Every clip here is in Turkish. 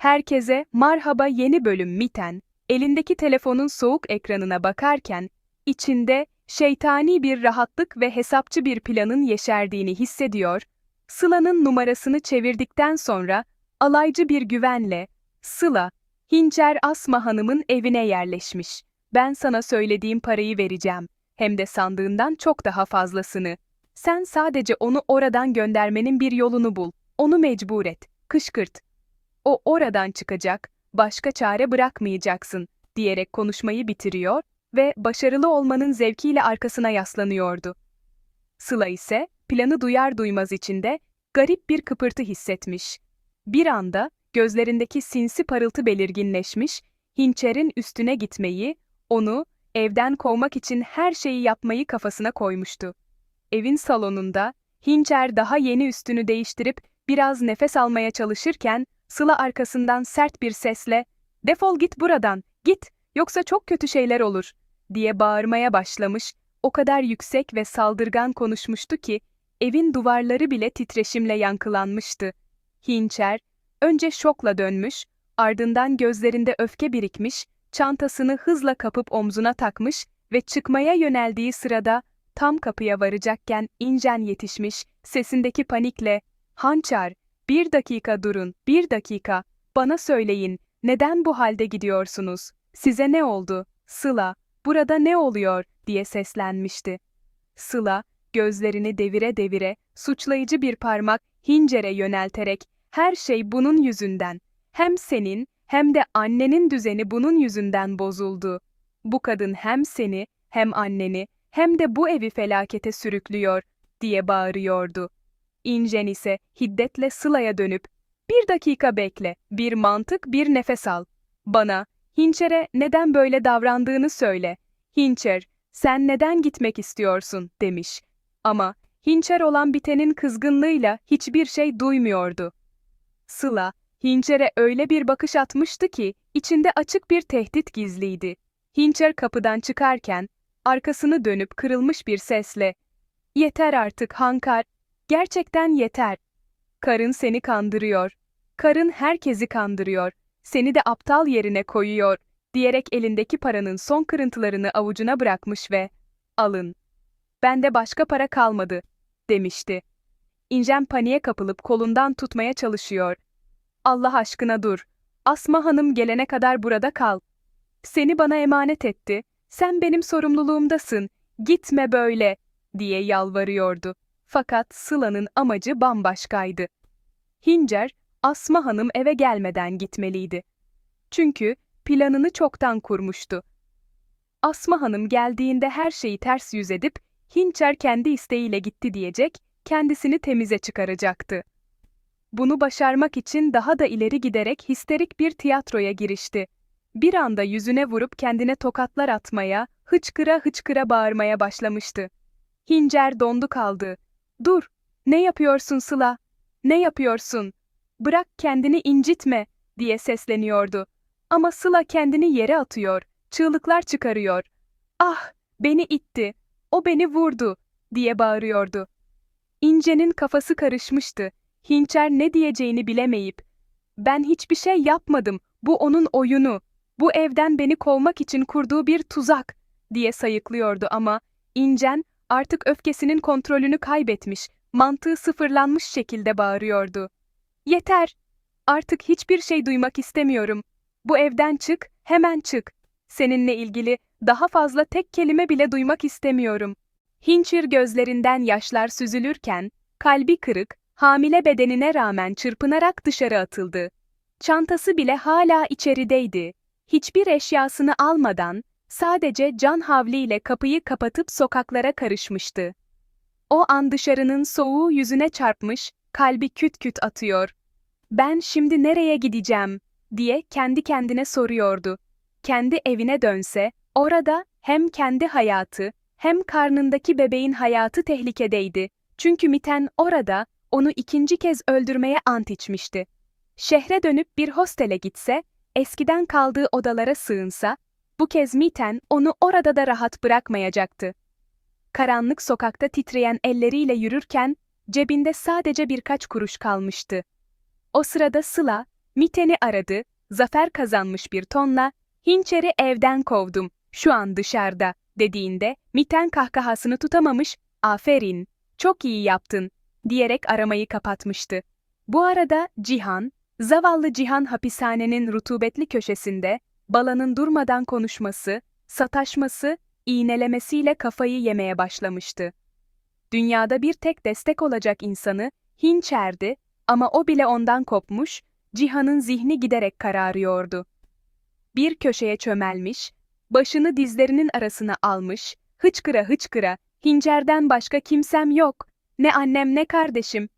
Herkese merhaba yeni bölüm Miten, elindeki telefonun soğuk ekranına bakarken, içinde şeytani bir rahatlık ve hesapçı bir planın yeşerdiğini hissediyor, Sıla'nın numarasını çevirdikten sonra, alaycı bir güvenle, Sıla, Hincer Asma Hanım'ın evine yerleşmiş. Ben sana söylediğim parayı vereceğim. Hem de sandığından çok daha fazlasını. Sen sadece onu oradan göndermenin bir yolunu bul. Onu mecbur et. Kışkırt. O oradan çıkacak, başka çare bırakmayacaksın, diyerek konuşmayı bitiriyor ve başarılı olmanın zevkiyle arkasına yaslanıyordu. Sıla ise, planı duyar duymaz içinde, garip bir kıpırtı hissetmiş. Bir anda, gözlerindeki sinsi parıltı belirginleşmiş, Hinçer'in üstüne gitmeyi, onu, evden kovmak için her şeyi yapmayı kafasına koymuştu. Evin salonunda, Hinçer daha yeni üstünü değiştirip biraz nefes almaya çalışırken, Sıla arkasından sert bir sesle, ''Defol git buradan, git, yoksa çok kötü şeyler olur.'' diye bağırmaya başlamış, o kadar yüksek ve saldırgan konuşmuştu ki, evin duvarları bile titreşimle yankılanmıştı. Hinçer, önce şokla dönmüş, ardından gözlerinde öfke birikmiş, çantasını hızla kapıp omzuna takmış ve çıkmaya yöneldiği sırada, tam kapıya varacakken incen yetişmiş, sesindeki panikle, ''Hançer, bir dakika durun, bir dakika. Bana söyleyin, neden bu halde gidiyorsunuz? Size ne oldu? Sıla, burada ne oluyor? diye seslenmişti. Sıla, gözlerini devire devire, suçlayıcı bir parmak Hincer'e yönelterek, her şey bunun yüzünden. Hem senin, hem de annenin düzeni bunun yüzünden bozuldu. Bu kadın hem seni, hem anneni, hem de bu evi felakete sürüklüyor, diye bağırıyordu. İncen ise hiddetle Sıla'ya dönüp, bir dakika bekle, bir mantık, bir nefes al. Bana, Hinçer'e neden böyle davrandığını söyle. Hinçer, sen neden gitmek istiyorsun, demiş. Ama, Hinçer olan bitenin kızgınlığıyla hiçbir şey duymuyordu. Sıla, Hinçer'e öyle bir bakış atmıştı ki, içinde açık bir tehdit gizliydi. Hinçer kapıdan çıkarken, arkasını dönüp kırılmış bir sesle, ''Yeter artık Hankar, Gerçekten yeter. Karın seni kandırıyor. Karın herkesi kandırıyor. Seni de aptal yerine koyuyor, diyerek elindeki paranın son kırıntılarını avucuna bırakmış ve alın. Bende başka para kalmadı, demişti. İncem paniğe kapılıp kolundan tutmaya çalışıyor. Allah aşkına dur. Asma Hanım gelene kadar burada kal. Seni bana emanet etti. Sen benim sorumluluğumdasın. Gitme böyle, diye yalvarıyordu. Fakat Sıla'nın amacı bambaşkaydı. Hincer, Asma Hanım eve gelmeden gitmeliydi. Çünkü planını çoktan kurmuştu. Asma Hanım geldiğinde her şeyi ters yüz edip, Hincer kendi isteğiyle gitti diyecek, kendisini temize çıkaracaktı. Bunu başarmak için daha da ileri giderek histerik bir tiyatroya girişti. Bir anda yüzüne vurup kendine tokatlar atmaya, hıçkıra hıçkıra bağırmaya başlamıştı. Hincer dondu kaldı. Dur, ne yapıyorsun Sıla? Ne yapıyorsun? Bırak kendini incitme, diye sesleniyordu. Ama Sıla kendini yere atıyor, çığlıklar çıkarıyor. Ah, beni itti, o beni vurdu, diye bağırıyordu. İnce'nin kafası karışmıştı. Hinçer ne diyeceğini bilemeyip, ben hiçbir şey yapmadım, bu onun oyunu, bu evden beni kovmak için kurduğu bir tuzak, diye sayıklıyordu ama, İncen, artık öfkesinin kontrolünü kaybetmiş, mantığı sıfırlanmış şekilde bağırıyordu. Yeter! Artık hiçbir şey duymak istemiyorum. Bu evden çık, hemen çık. Seninle ilgili daha fazla tek kelime bile duymak istemiyorum. Hinçir gözlerinden yaşlar süzülürken, kalbi kırık, hamile bedenine rağmen çırpınarak dışarı atıldı. Çantası bile hala içerideydi. Hiçbir eşyasını almadan, Sadece can havliyle kapıyı kapatıp sokaklara karışmıştı. O an dışarının soğuğu yüzüne çarpmış, kalbi küt küt atıyor. Ben şimdi nereye gideceğim diye kendi kendine soruyordu. Kendi evine dönse, orada hem kendi hayatı hem karnındaki bebeğin hayatı tehlikedeydi. Çünkü Miten orada onu ikinci kez öldürmeye ant içmişti. Şehre dönüp bir hostele gitse, eskiden kaldığı odalara sığınsa, bu kez Miten onu orada da rahat bırakmayacaktı. Karanlık sokakta titreyen elleriyle yürürken cebinde sadece birkaç kuruş kalmıştı. O sırada Sıla, Miten'i aradı, zafer kazanmış bir tonla, Hinçer'i evden kovdum, şu an dışarıda, dediğinde, Miten kahkahasını tutamamış, aferin, çok iyi yaptın, diyerek aramayı kapatmıştı. Bu arada Cihan, zavallı Cihan hapishanenin rutubetli köşesinde, Bala'nın durmadan konuşması, sataşması, iğnelemesiyle kafayı yemeye başlamıştı. Dünyada bir tek destek olacak insanı, Hinçer'di ama o bile ondan kopmuş, Cihan'ın zihni giderek kararıyordu. Bir köşeye çömelmiş, başını dizlerinin arasına almış, hıçkıra hıçkıra, Hincer'den başka kimsem yok, ne annem ne kardeşim,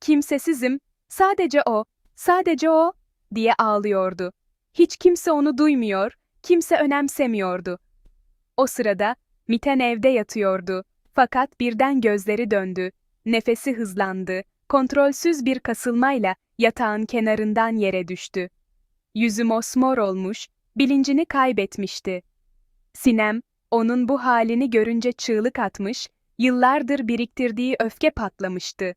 kimsesizim, sadece o, sadece o, diye ağlıyordu. Hiç kimse onu duymuyor, kimse önemsemiyordu. O sırada, Miten evde yatıyordu. Fakat birden gözleri döndü, nefesi hızlandı, kontrolsüz bir kasılmayla yatağın kenarından yere düştü. Yüzü mosmor olmuş, bilincini kaybetmişti. Sinem, onun bu halini görünce çığlık atmış, yıllardır biriktirdiği öfke patlamıştı.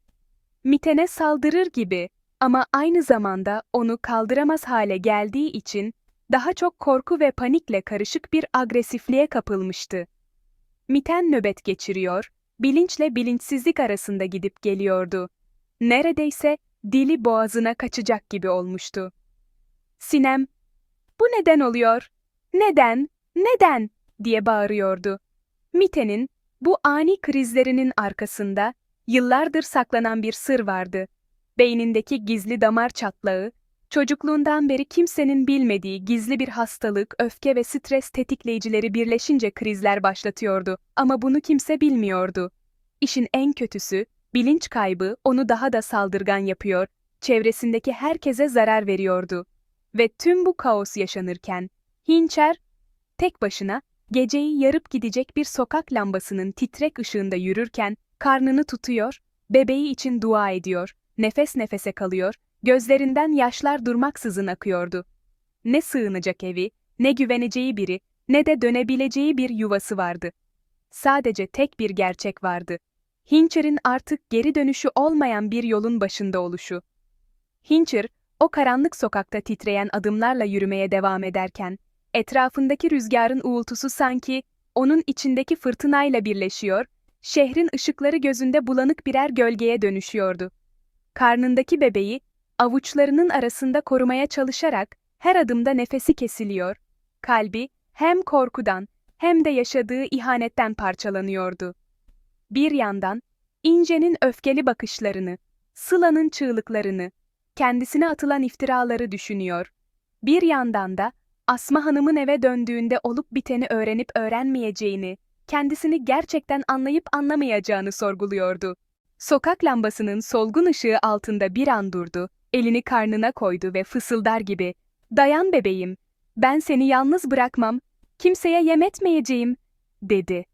Miten'e saldırır gibi ama aynı zamanda onu kaldıramaz hale geldiği için daha çok korku ve panikle karışık bir agresifliğe kapılmıştı. Miten nöbet geçiriyor, bilinçle bilinçsizlik arasında gidip geliyordu. Neredeyse dili boğazına kaçacak gibi olmuştu. Sinem, bu neden oluyor? Neden? Neden? diye bağırıyordu. Miten'in bu ani krizlerinin arkasında yıllardır saklanan bir sır vardı. Beynindeki gizli damar çatlağı, çocukluğundan beri kimsenin bilmediği gizli bir hastalık, öfke ve stres tetikleyicileri birleşince krizler başlatıyordu ama bunu kimse bilmiyordu. İşin en kötüsü, bilinç kaybı onu daha da saldırgan yapıyor, çevresindeki herkese zarar veriyordu. Ve tüm bu kaos yaşanırken, Hinçer, tek başına, geceyi yarıp gidecek bir sokak lambasının titrek ışığında yürürken, karnını tutuyor, bebeği için dua ediyor, nefes nefese kalıyor, gözlerinden yaşlar durmaksızın akıyordu. Ne sığınacak evi, ne güveneceği biri, ne de dönebileceği bir yuvası vardı. Sadece tek bir gerçek vardı. Hincher'in artık geri dönüşü olmayan bir yolun başında oluşu. Hincher, o karanlık sokakta titreyen adımlarla yürümeye devam ederken, etrafındaki rüzgarın uğultusu sanki onun içindeki fırtınayla birleşiyor, şehrin ışıkları gözünde bulanık birer gölgeye dönüşüyordu. Karnındaki bebeği, avuçlarının arasında korumaya çalışarak her adımda nefesi kesiliyor, kalbi hem korkudan hem de yaşadığı ihanetten parçalanıyordu. Bir yandan, İnce'nin öfkeli bakışlarını, Sıla'nın çığlıklarını, kendisine atılan iftiraları düşünüyor. Bir yandan da, Asma Hanım'ın eve döndüğünde olup biteni öğrenip öğrenmeyeceğini, kendisini gerçekten anlayıp anlamayacağını sorguluyordu. Sokak lambasının solgun ışığı altında bir an durdu, elini karnına koydu ve fısıldar gibi, ''Dayan bebeğim, ben seni yalnız bırakmam, kimseye yem etmeyeceğim.'' dedi.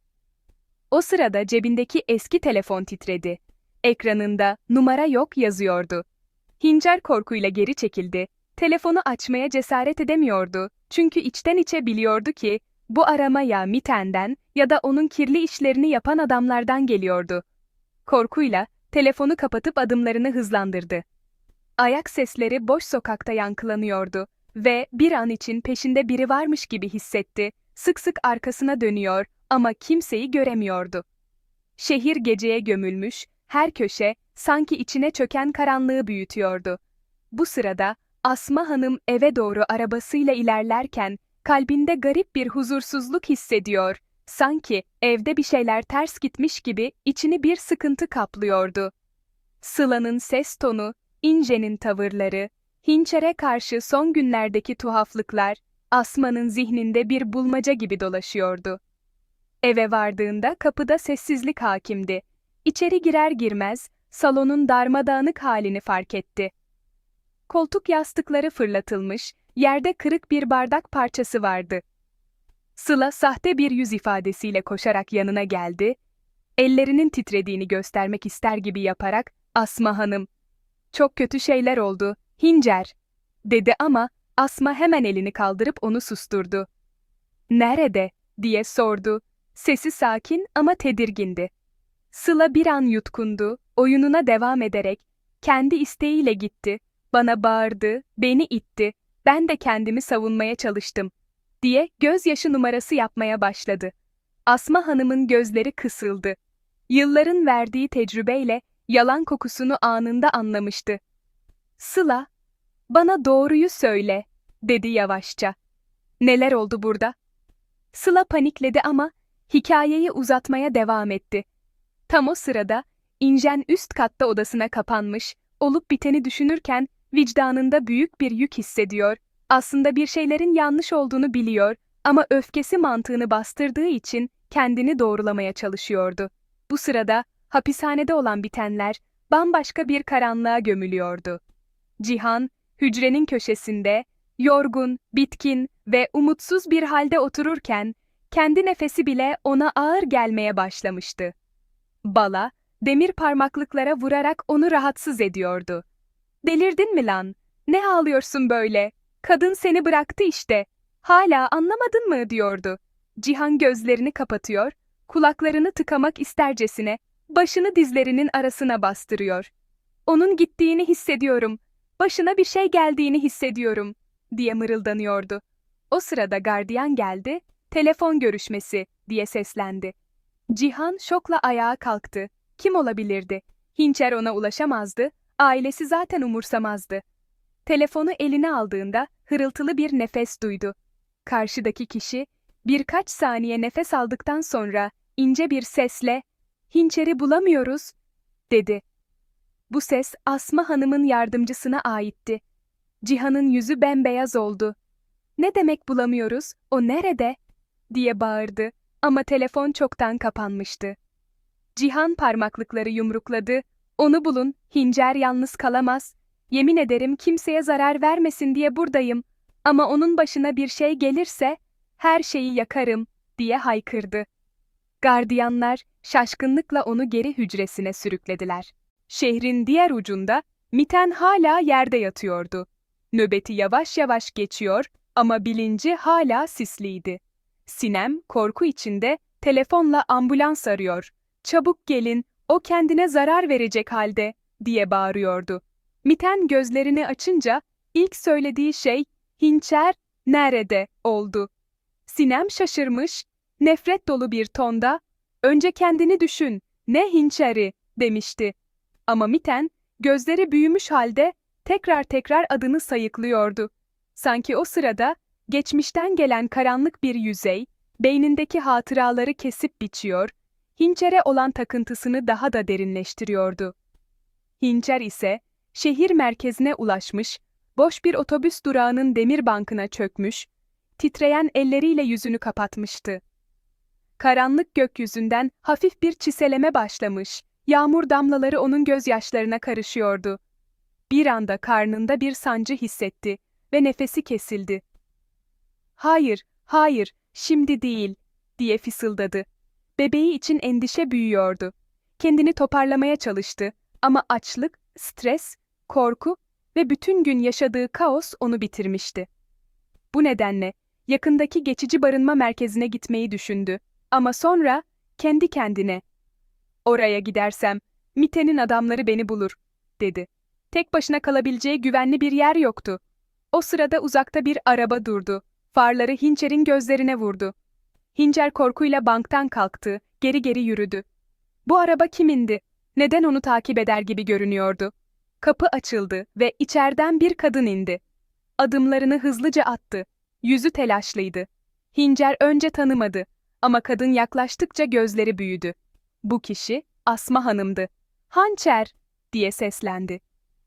O sırada cebindeki eski telefon titredi. Ekranında numara yok yazıyordu. Hincer korkuyla geri çekildi. Telefonu açmaya cesaret edemiyordu. Çünkü içten içe biliyordu ki bu arama ya Miten'den ya da onun kirli işlerini yapan adamlardan geliyordu. Korkuyla telefonu kapatıp adımlarını hızlandırdı. Ayak sesleri boş sokakta yankılanıyordu ve bir an için peşinde biri varmış gibi hissetti. Sık sık arkasına dönüyor ama kimseyi göremiyordu. Şehir geceye gömülmüş, her köşe sanki içine çöken karanlığı büyütüyordu. Bu sırada Asma Hanım eve doğru arabasıyla ilerlerken kalbinde garip bir huzursuzluk hissediyor. Sanki evde bir şeyler ters gitmiş gibi içini bir sıkıntı kaplıyordu. Sıla'nın ses tonu, İnce'nin tavırları, Hinçer'e karşı son günlerdeki tuhaflıklar, Asma'nın zihninde bir bulmaca gibi dolaşıyordu. Eve vardığında kapıda sessizlik hakimdi. İçeri girer girmez, salonun darmadağınık halini fark etti. Koltuk yastıkları fırlatılmış, yerde kırık bir bardak parçası vardı. Sıla sahte bir yüz ifadesiyle koşarak yanına geldi, ellerinin titrediğini göstermek ister gibi yaparak, Asma Hanım, çok kötü şeyler oldu, Hincer, dedi ama Asma hemen elini kaldırıp onu susturdu. Nerede, diye sordu. Sesi sakin ama tedirgindi. Sıla bir an yutkundu, oyununa devam ederek, kendi isteğiyle gitti, Bana bağırdı, beni itti, ben de kendimi savunmaya çalıştım, diye gözyaşı numarası yapmaya başladı. Asma Hanım'ın gözleri kısıldı. Yılların verdiği tecrübeyle yalan kokusunu anında anlamıştı. Sıla, bana doğruyu söyle, dedi yavaşça. Neler oldu burada? Sıla panikledi ama hikayeyi uzatmaya devam etti. Tam o sırada İnjen üst katta odasına kapanmış, olup biteni düşünürken vicdanında büyük bir yük hissediyor. Aslında bir şeylerin yanlış olduğunu biliyor ama öfkesi mantığını bastırdığı için kendini doğrulamaya çalışıyordu. Bu sırada hapishanede olan bitenler bambaşka bir karanlığa gömülüyordu. Cihan, hücrenin köşesinde, yorgun, bitkin ve umutsuz bir halde otururken, kendi nefesi bile ona ağır gelmeye başlamıştı. Bala, demir parmaklıklara vurarak onu rahatsız ediyordu. Delirdin mi lan? Ne ağlıyorsun böyle? Kadın seni bıraktı işte. Hala anlamadın mı diyordu. Cihan gözlerini kapatıyor, kulaklarını tıkamak istercesine, başını dizlerinin arasına bastırıyor. Onun gittiğini hissediyorum, başına bir şey geldiğini hissediyorum, diye mırıldanıyordu. O sırada gardiyan geldi, telefon görüşmesi, diye seslendi. Cihan şokla ayağa kalktı. Kim olabilirdi? Hinçer ona ulaşamazdı, ailesi zaten umursamazdı. Telefonu eline aldığında hırıltılı bir nefes duydu. Karşıdaki kişi birkaç saniye nefes aldıktan sonra ince bir sesle "Hinçer'i bulamıyoruz." dedi. Bu ses Asma Hanım'ın yardımcısına aitti. Cihan'ın yüzü bembeyaz oldu. "Ne demek bulamıyoruz? O nerede?" diye bağırdı ama telefon çoktan kapanmıştı. Cihan parmaklıkları yumrukladı. Onu bulun, Hincer yalnız kalamaz. Yemin ederim kimseye zarar vermesin diye buradayım. Ama onun başına bir şey gelirse, her şeyi yakarım, diye haykırdı. Gardiyanlar şaşkınlıkla onu geri hücresine sürüklediler. Şehrin diğer ucunda, Miten hala yerde yatıyordu. Nöbeti yavaş yavaş geçiyor ama bilinci hala sisliydi. Sinem, korku içinde, telefonla ambulans arıyor. Çabuk gelin, o kendine zarar verecek halde, diye bağırıyordu. Miten gözlerini açınca, ilk söylediği şey, Hinçer, nerede, oldu. Sinem şaşırmış, nefret dolu bir tonda, önce kendini düşün, ne Hinçer'i, demişti. Ama Miten, gözleri büyümüş halde, tekrar tekrar adını sayıklıyordu. Sanki o sırada, geçmişten gelen karanlık bir yüzey, beynindeki hatıraları kesip biçiyor, Hinçer'e olan takıntısını daha da derinleştiriyordu. Hinçer ise, şehir merkezine ulaşmış, boş bir otobüs durağının demir bankına çökmüş, titreyen elleriyle yüzünü kapatmıştı. Karanlık gökyüzünden hafif bir çiseleme başlamış, yağmur damlaları onun gözyaşlarına karışıyordu. Bir anda karnında bir sancı hissetti ve nefesi kesildi. Hayır, hayır, şimdi değil, diye fısıldadı. Bebeği için endişe büyüyordu. Kendini toparlamaya çalıştı ama açlık, stres, korku ve bütün gün yaşadığı kaos onu bitirmişti. Bu nedenle yakındaki geçici barınma merkezine gitmeyi düşündü ama sonra kendi kendine "Oraya gidersem Mite'nin adamları beni bulur." dedi. Tek başına kalabileceği güvenli bir yer yoktu. O sırada uzakta bir araba durdu. Farları Hinçer'in gözlerine vurdu. Hincer korkuyla banktan kalktı, geri geri yürüdü. Bu araba kimindi? Neden onu takip eder gibi görünüyordu? Kapı açıldı ve içeriden bir kadın indi. Adımlarını hızlıca attı. Yüzü telaşlıydı. Hincer önce tanımadı ama kadın yaklaştıkça gözleri büyüdü. Bu kişi Asma Hanım'dı. Hançer diye seslendi.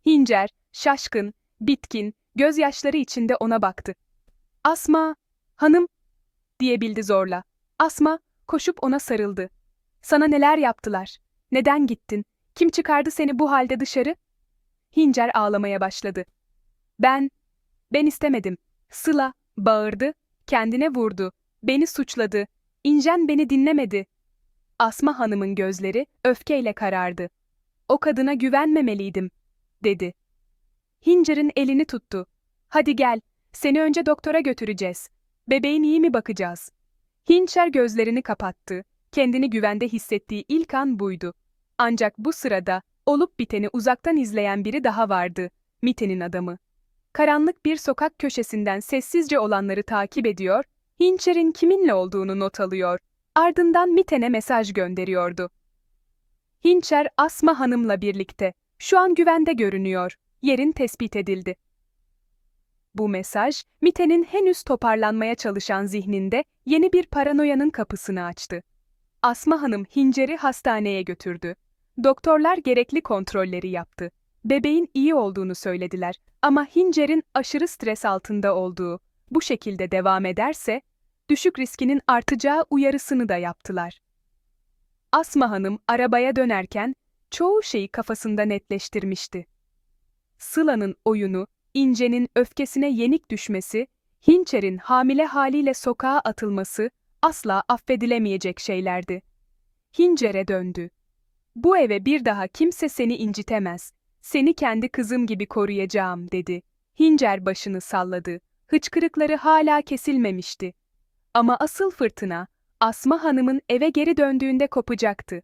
Hincer, şaşkın, bitkin, gözyaşları içinde ona baktı. Asma, hanım, diyebildi zorla. Asma, koşup ona sarıldı. Sana neler yaptılar? Neden gittin? Kim çıkardı seni bu halde dışarı? Hincer ağlamaya başladı. Ben, ben istemedim. Sıla, bağırdı, kendine vurdu. Beni suçladı. İnjen beni dinlemedi. Asma Hanım'ın gözleri öfkeyle karardı. O kadına güvenmemeliydim, dedi. Hincer'in elini tuttu. Hadi gel, seni önce doktora götüreceğiz. Bebeğin iyi mi bakacağız? Hinçer gözlerini kapattı. Kendini güvende hissettiği ilk an buydu. Ancak bu sırada olup biteni uzaktan izleyen biri daha vardı. Mite'nin adamı. Karanlık bir sokak köşesinden sessizce olanları takip ediyor, Hincher'in kiminle olduğunu not alıyor. Ardından Miten'e mesaj gönderiyordu. Hincher, Asma Hanım'la birlikte. Şu an güvende görünüyor. Yerin tespit edildi. Bu mesaj, Mite'nin henüz toparlanmaya çalışan zihninde yeni bir paranoyanın kapısını açtı. Asma Hanım Hincer'i hastaneye götürdü. Doktorlar gerekli kontrolleri yaptı. Bebeğin iyi olduğunu söylediler ama Hincer'in aşırı stres altında olduğu, bu şekilde devam ederse, düşük riskinin artacağı uyarısını da yaptılar. Asma Hanım arabaya dönerken çoğu şeyi kafasında netleştirmişti. Sıla'nın oyunu, İnce'nin öfkesine yenik düşmesi, Hinçer'in hamile haliyle sokağa atılması asla affedilemeyecek şeylerdi. Hincer'e döndü. Bu eve bir daha kimse seni incitemez. Seni kendi kızım gibi koruyacağım dedi. Hincer başını salladı. Hıçkırıkları hala kesilmemişti. Ama asıl fırtına, Asma Hanım'ın eve geri döndüğünde kopacaktı.